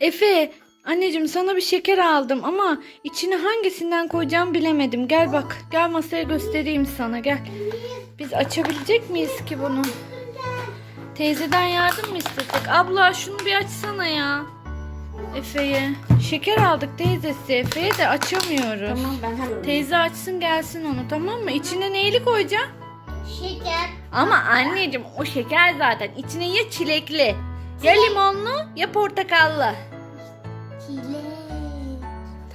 Efe, anneciğim sana bir şeker aldım ama içine hangisinden koyacağım bilemedim. Gel bak, gel masaya göstereyim sana gel. Biz açabilecek miyiz ki bunu? Teyzeden yardım mı istesek? Abla şunu bir açsana ya. Efe'ye. Şeker aldık teyzesi Efe'ye de açamıyoruz. Tamam ben hemen. Teyze açsın gelsin onu tamam mı? İçine neyli koyacağım? Şeker. Ama anneciğim o şeker zaten. İçine ya çilekli, ya limonlu, ya portakallı. Çilek.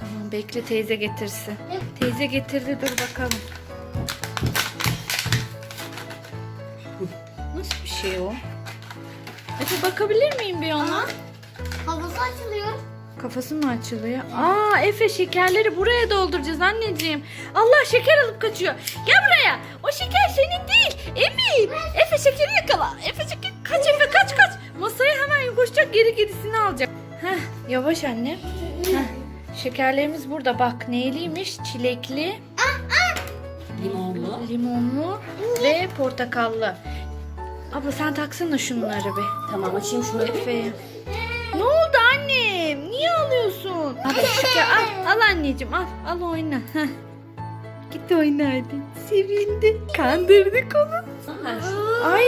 Tamam bekle teyze getirsin. Teyze getirdi dur bakalım. Nasıl bir şey o? Efe bakabilir miyim bir ona? Havası açılıyor. Kafası mı açılıyor? Aa Efe şekerleri buraya dolduracağız anneciğim. Allah şeker alıp kaçıyor. Gel buraya. O şeker senin değil. Emir. Efe şekeri yakala. Efe şeker. Kaç Efe geri gerisini alacak. Heh, yavaş anne. Heh, şekerlerimiz burada bak. Neyliymiş? Çilekli, Limonlu. limonlu ve portakallı. Abla sen taksana şunları bir. Tamam açayım şunu. Efe'ye. Ne oldu annem? Niye alıyorsun? Al şeker al. Al anneciğim al. Al oyna. Heh. Git oyna hadi. Sevindi. Kandırdık onu. Ay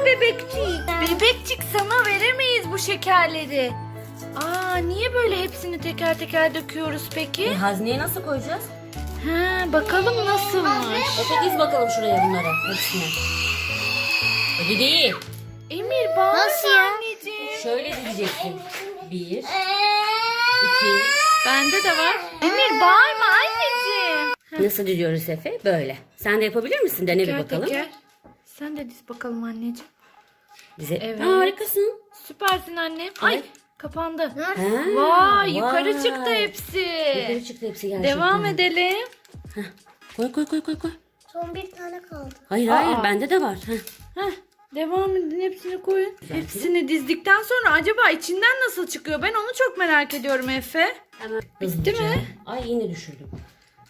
kanmadı bebekçik. Bebekçik sana veremeyiz bu şekerleri. Aa niye böyle hepsini teker teker döküyoruz E, peki? hazneye nasıl koyacağız? Ha bakalım nasılmış. Efe diz bakalım şuraya bunları. Hepsini. Öyle değil. Emir bağır Nasıl ya? anneciğim. Şöyle dizeceksin. Bir, Ee, iki. Bende de var. Emir bağırma anneciğim. Nasıl diziyoruz Efe? Böyle. Sen de yapabilir misin? Dene bir Teker bakalım. teker. Sen de diz bakalım anneciğim. Bize. Evet. Aa, harikasın. Süpersin anne. Ay kapandı. Ha, Vay yukarı vay. çıktı hepsi. Yukarı çıktı hepsi gerçekten. Devam edelim. Koy koy koy koy koy. Son bir tane kaldı. Hayır hayır Aa. bende de var. Heh. Heh, devam edin hepsini koyun. Hepsini dizdikten sonra acaba içinden nasıl çıkıyor? Ben onu çok merak ediyorum Efe. Hemen Bitti hızlıca. mi? Ay yine düşürdüm.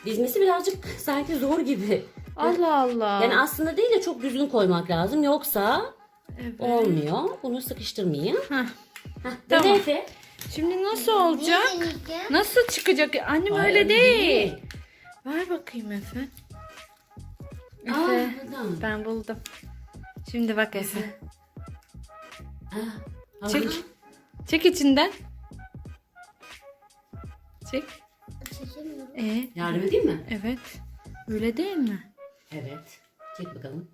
Dizmesi birazcık sanki zor gibi. Allah Allah. Yani aslında değil de çok düzgün koymak lazım. Yoksa Evet. olmuyor. Bunu sıkıştırmayayım. Heh. Heh, Tamam. dene Efe. Şimdi nasıl olacak? Nasıl çıkacak? Annem Ay, öyle değil. Ver bakayım Efe. Efe. Aa, tamam. Ben buldum. Şimdi bak Efe. Aa, Çek. aa. Çek içinden. Çek. Ee, Yardım edeyim mi? evet. Öyle değil mi? Evet. Çek bakalım.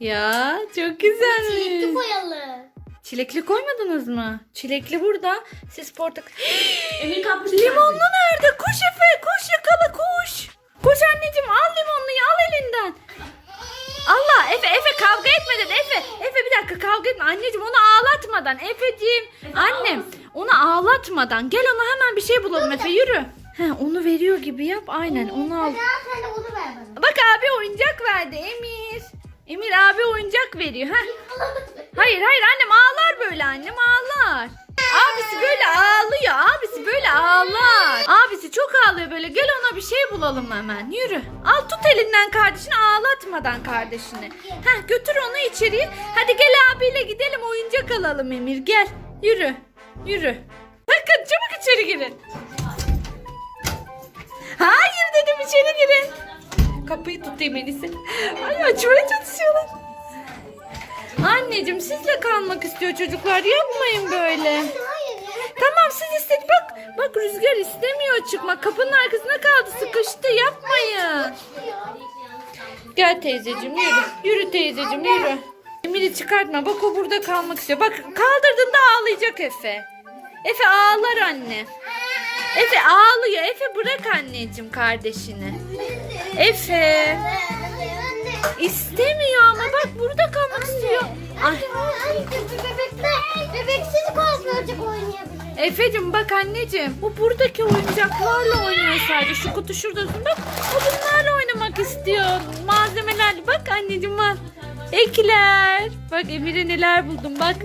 Ya çok Çilekli güzelmiş. koyalım. Çilekli koymadınız mı? Çilekli burada. Siz portakal. Emir kapmış. Limonlu nerede? Koş Efe koş yakala koş. Koş anneciğim al limonluyu al elinden. Allah Efe Efe kavga etmeden Efe Efe bir dakika kavga etme anneciğim onu ağlatmadan Efeciğim annem onu ağlatmadan gel ona hemen bir şey bulalım Efe yürü. He, onu veriyor gibi yap aynen onu al. Hadi bana. Bak abi oyuncak verdi Emir. Emir abi oyuncak veriyor. Heh. Hayır hayır annem ağlar böyle annem ağlar. Abisi böyle ağlıyor. Abisi böyle ağlar. Abisi çok ağlıyor böyle. Gel ona bir şey bulalım hemen. Yürü. Al tut elinden kardeşini ağlatmadan kardeşini. Heh götür onu içeriye. Hadi gel abiyle gidelim oyuncak alalım Emir. Gel. Yürü. Yürü. Bakın çabuk içeri girin. Hayır dedim içeri girin. Kapıyı tutayım Enis'e. Ay açmaya çalışıyorlar. Anneciğim sizle kalmak istiyor çocuklar. Yapmayın böyle. Tamam siz istedik. Bak bak Rüzgar istemiyor çıkmak. Kapının arkasına kaldı. Sıkıştı. Yapmayın. Gel teyzeciğim yürü. Yürü teyzeciğim yürü. Emir'i çıkartma. Bak o burada kalmak istiyor. Bak kaldırdığında ağlayacak Efe. Efe ağlar anne. Efe ağlıyor. Efe bırak anneciğim kardeşini. Efe. İstemiyor ama bak burada kalmak istiyor. Ay. Bebeksiz kozmolojik oynayabilir. Efe'cim bak anneciğim bu buradaki oyuncaklarla oynuyor sadece. Şu kutu şurada bak o bunlarla oynamak istiyor. Malzemelerle bak anneciğim bak. Ekler. Bak Emir'e neler buldum bak.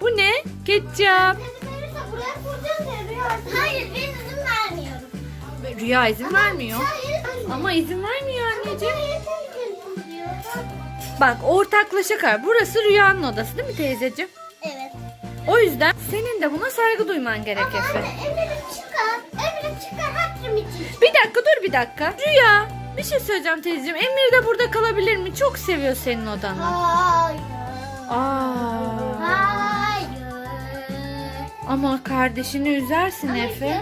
Bu ne? Ketçap. Hayır ben izin vermiyorum. Rüya izin vermiyor. Hayır. Ama izin vermiyor anneciğim. Bak ortaklaşa kar. Burası Rüya'nın odası değil mi teyzeciğim? Evet. O yüzden Senin de buna saygı duyman gerek Efe. Anne Emir'im çıkar. Emir'im çıkar hatırım için. Bir dakika dur bir dakika. Rüya bir şey söyleyeceğim teyzeciğim. Emir de burada kalabilir mi? Çok seviyor senin odanı. Hayır. Aa. Ama kardeşini üzersin Efe.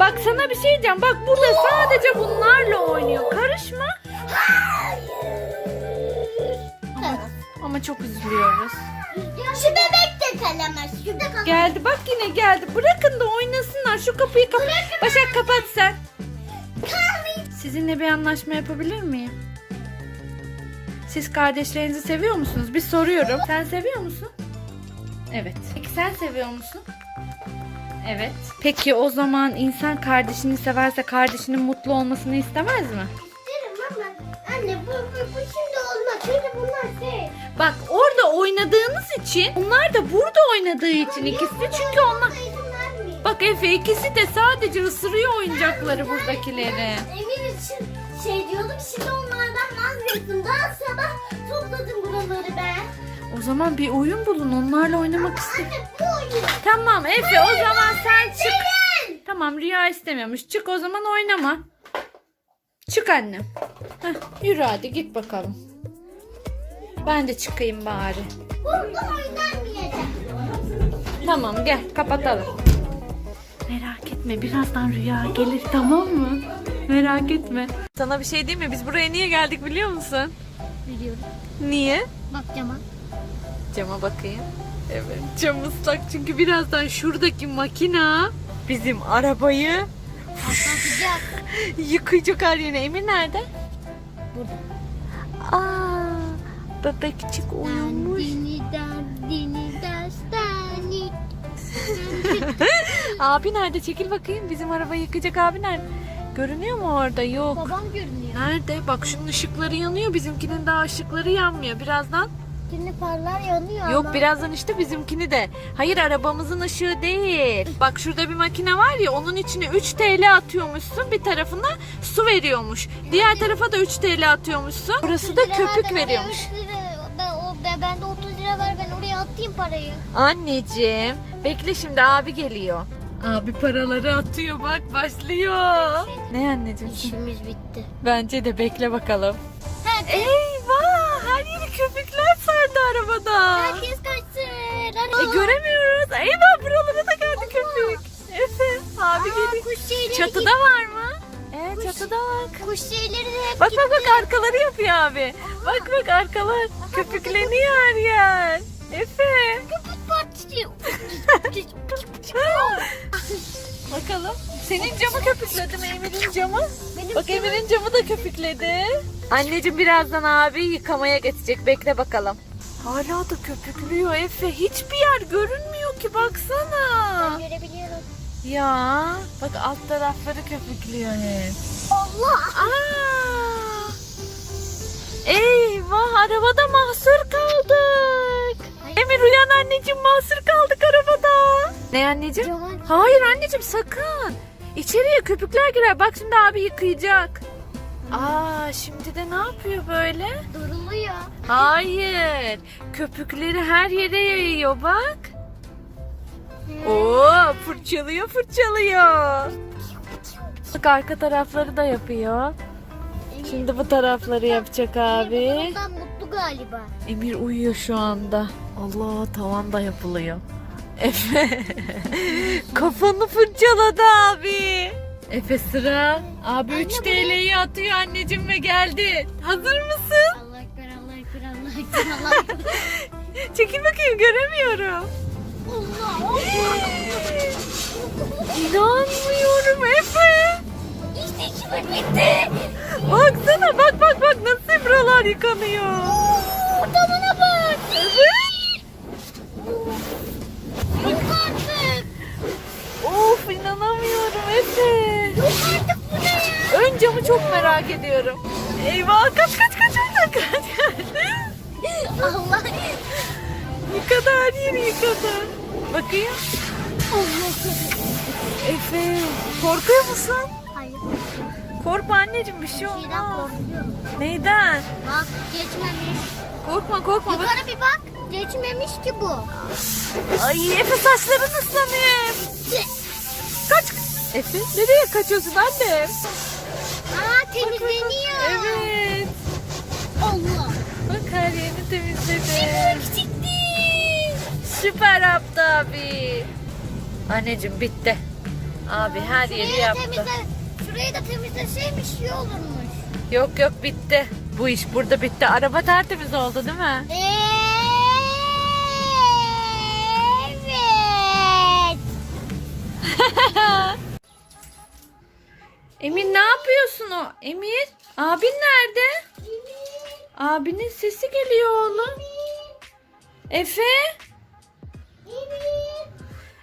Bak sana bir şey diyeceğim. Bak burada sadece bunlarla oynuyor. Karışma. Ama çok üzülüyoruz. Şu bebek de kalamaz. Şurada kalamaz. Geldi bak yine geldi. Bırakın da oynasınlar. Şu kapıyı kapat. Başak kapat sen. Sizinle bir anlaşma yapabilir miyim? Siz kardeşlerinizi seviyor musunuz? Bir soruyorum. Sen seviyor musun? Evet. Peki sen seviyor musun? Evet. Peki o zaman insan kardeşini severse kardeşinin mutlu olmasını istemez mi? İsterim ama anne bu, bu, bu şimdi olmaz. Çünkü bunlar şey. Bak orada oynadığınız için onlar da burada oynadığı için ikisi de çünkü onlar. Bak Efe ikisi de sadece ısırıyor oyuncakları buradakileri. Emir için şey diyordum şimdi onlardan vazgeçtim. Daha sabah topladım. O zaman bir oyun bulun onlarla oynamak istiyor. Anne bu oyun. Tamam Efe o zaman sen çık. Tamam Rüya istemiyormuş. Çık o zaman oynama. Çık annem. Heh, yürü hadi git bakalım. Ben de çıkayım bari. Tamam gel kapatalım. Merak etme birazdan Rüya gelir tamam mı? Merak etme. Sana bir şey diyeyim mi? Biz buraya niye geldik biliyor musun? Biliyorum. Niye? Bak cama. Bakayım. Evet cam ıslak çünkü birazdan şuradaki makina bizim arabayı Patlatacak. yıkayacak her yerine. Emir nerede? Burada. Aa, bebekçik uyumuş. Dini. Abi nerede? Çekil bakayım. Bizim arabayı yıkayacak abi nerede? Görünüyor mu orada? Yok. Babam görünüyor. Nerede? Bak şunun ışıkları yanıyor. Bizimkinin daha ışıkları yanmıyor. Birazdan. Dini parlar yanıyor Yok ama. birazdan işte bizimkini de. Hayır arabamızın ışığı değil. Bak şurada bir makine var ya onun içine 3 TL atıyormuşsun. Bir tarafına su veriyormuş. Diğer tarafa da 3 TL atıyormuşsun. Burası da 30 lira ver, köpük veriyormuş. 3 lira- Ben, o, ben, ben de 30 lira ver ben oraya atayım parayı. Anneciğim bekle şimdi abi geliyor. Abi paraları atıyor bak başlıyor. Ne anneciğim? İşimiz bitti. Bence de bekle bakalım. Her yeri köpükler sardı arabada. herkes kaçsın. E göremiyoruz. Eyvah buralara da geldi köpük. Efe abi. Kuş şeyleri Çatıda var mı? Evet çatıda bak. Kuş şeyleri de hep Bak bak bak arkaları yapıyor abi. Bak bak arkalar köpükleniyor her yer. Efe. köpük patlıyor. Bakalım. Senin camı köpükledi mi Emir'in camı? Benim Bak Emir'in camı da köpükledi. Anneciğim birazdan abi yıkamaya geçecek. Bekle bakalım. Hala da köpüklüyor Efe. Hiçbir yer görünmüyor ki baksana. görebiliyorum. Ya bak alt tarafları köpüklüyor hep. Allah. Aa! Eyvah arabada mahsur kaldık. Emir uyan anneciğim mahsur kaldık arabada. Ne anneciğim? Cemal. Hayır anneciğim sakın. İçeriye köpükler girer. Bak şimdi abi yıkayacak. Aa şimdi de ne yapıyor böyle? Duruluyor. Hayır. Köpükleri her yere yayıyor bak. Oo fırçalıyor fırçalıyor. Bak arka tarafları da yapıyor. Şimdi bu tarafları yapacak abi. Ondan mutlu galiba. Emir uyuyor şu anda. Allah tavan da yapılıyor. Efe kafanı fırçaladı abi. Efe sıra. Abi 3 TL'yi atıyor anneciğim ve geldi. Hazır mısın? Allah ekber Allah ekber Allah ekber Allah ekber. Çekil bakayım göremiyorum. Allah Allah. İnanmıyorum Efe. İşte işimiz bitti. Baksana bak bak bak nasıl buralar yıkanıyor. Tamına bak. Evet. Yok artık. Of inanamıyorum Efe. Yok artık bu ne ya? Ön camı çok merak ediyorum. Eyvah kaç kaç kaç oradan kaç. Allah. yıkadı her yeri yıkadı. Bakayım. Allah. Efe korkuyor musun? Hayır. Korkma anneciğim bir şey Şeyden olmaz. korkuyorum. Neyden? Bak geçmemiş. Korkma korkma. Bak. Yukarı bir bak. Geçmemiş ki bu. Ay Efe saçların ıslanıyor. Kaç. Efe nereye kaçıyorsun annem? Aa temizleniyor. Evet. Allah. Bak her yerini temizledim. Çıktı. Süper yaptı abi. Anneciğim bitti. Abi her yeri Şurayı da yaptı. temizle. Şurayı da temizleseymiş iyi olurmuş. Yok yok bitti. Bu iş burada bitti. Araba tertemiz oldu değil mi? Evet. Emir ne yapıyorsun o? Emir abin nerede? Abinin sesi geliyor oğlum. Efe?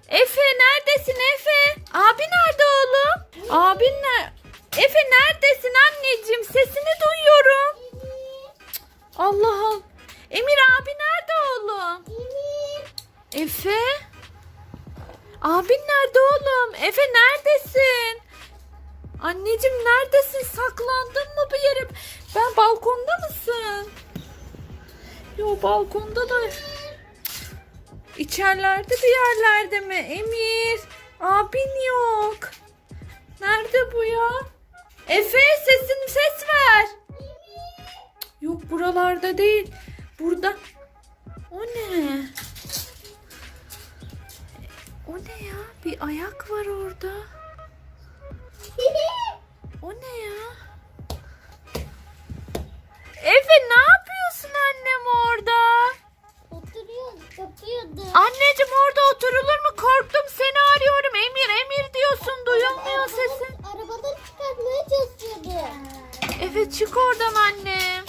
Efe neredesin Efe? Abi nerede oğlum? Abin ne? Efe neredesin anneciğim? Sesini duyuyorum. Allah Allah. Emir abi nerede oğlum? Efe? Abin nerede oğlum? Efe neredesin? Anneciğim neredesin? Saklandın mı bir yere? Ben balkonda mısın? Yo balkonda da. İçerilerde bir yerlerde mi? Emir. Abin yok. Nerede bu ya? Efe sesin ses ver. Yok buralarda değil. Burada. O ne? O ne ya? Bir ayak var orada. O ne ya? Efe ne yapıyorsun annem orada? Oturuyor, yapıyordu. Anneciğim orada oturulur mu? Korktum seni arıyorum. Emir Emir diyorsun duyulmuyor sesin. Arabadan çıkartmaya çalışıyordu. Efe çık oradan annem.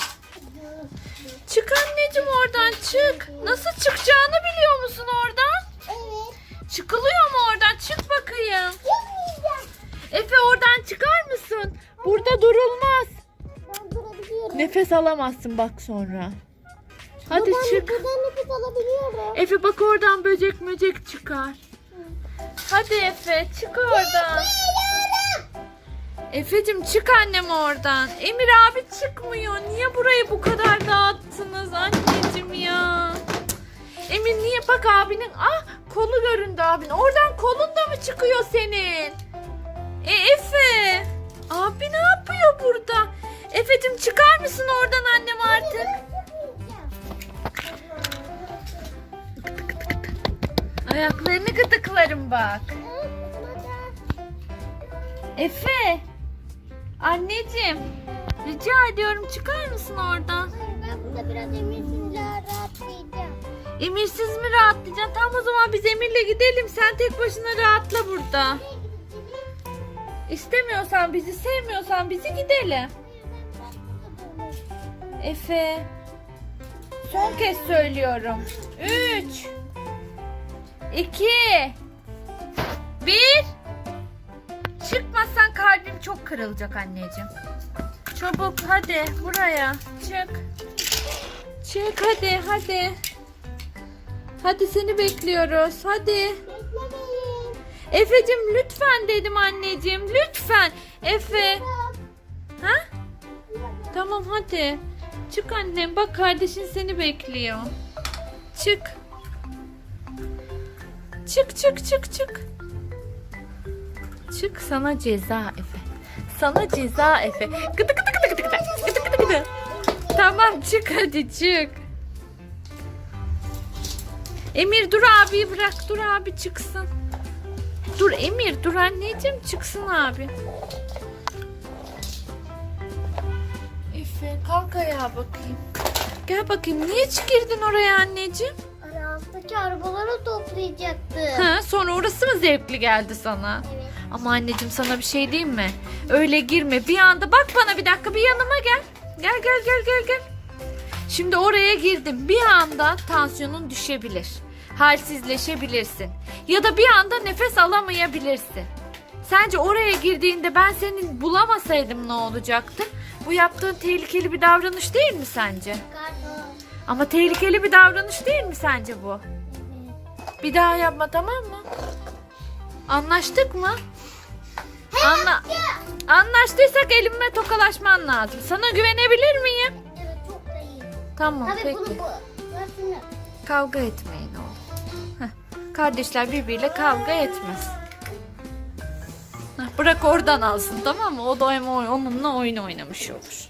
Çık anneciğim oradan çık. Nasıl çıkacağını biliyor musun oradan? Evet. Çıkılıyor Burada durulmaz. Ben durabiliyorum. Nefes alamazsın bak sonra. Hadi Buradan- çık. Buradan nefes alabiliyorum. Efe bak oradan böcek möcek çıkar. Hadi Efe çık oradan. Efe'cim çık annem oradan. Emir abi çıkmıyor. Niye burayı bu kadar dağıttınız anneciğim ya? Cık. Emir niye bak abinin ah kolu göründü abin. Oradan kolun da mı çıkıyor senin? E Efe. Abi ne yapıyor burada? Efe'cim çıkar mısın oradan annem artık? Ayaklarını gıdıklarım bak. Efe. Anneciğim. Rica ediyorum çıkar mısın oradan? Ben burada biraz eminsinle rahatlayacağım. Emirsiz mi rahatlayacaksın? Tamam o zaman biz Emir'le gidelim. Sen tek başına rahatla burada. İstemiyorsan bizi, sevmiyorsan bizi gidelim. Efe. Son kez söylüyorum. 3 2 1 Çıkmazsan kalbim çok kırılacak anneciğim. Çabuk hadi buraya. Çık. Çık hadi hadi. Hadi seni bekliyoruz. Hadi. Beklemeyin. Efe'cim lütfen dedim anneciğim. Lütfen. Efe. Ha? Tamam hadi. Çık annem. Bak kardeşin seni bekliyor. Çık. Çık çık çık çık. Çık sana ceza Efe. Sana ceza Efe. Gıdı gıdı gıdı gıdı gıdı. Gıdı gıdı gıdı. Tamam çık hadi çık. Emir dur abiyi bırak. Dur abi çıksın. Dur Emir dur anneciğim çıksın abi. Efe kalk ayağa bakayım. Gel bakayım niye girdin oraya anneciğim? Arazdaki arabaları toplayacaktı. Ha, sonra orası mı zevkli geldi sana? Evet. Ama anneciğim sana bir şey diyeyim mi? Öyle girme bir anda bak bana bir dakika bir yanıma gel. Gel gel gel gel gel. Şimdi oraya girdim. Bir anda tansiyonun düşebilir. Halsizleşebilirsin. Ya da bir anda nefes alamayabilirsin. Sence oraya girdiğinde ben seni bulamasaydım ne olacaktı? Bu yaptığın tehlikeli bir davranış değil mi sence? Ama tehlikeli bir davranış değil mi sence bu? Bir daha yapma tamam mı? Anlaştık mı? Anla Anlaştıysak elimle tokalaşman lazım. Sana güvenebilir miyim? Evet çok da iyi. Tamam Tabii peki. bunu bu. Kavga etmeyin oğlum. Kardeşler birbiriyle kavga etmez. Bırak oradan alsın tamam mı? O da onunla oyun oynamış olur.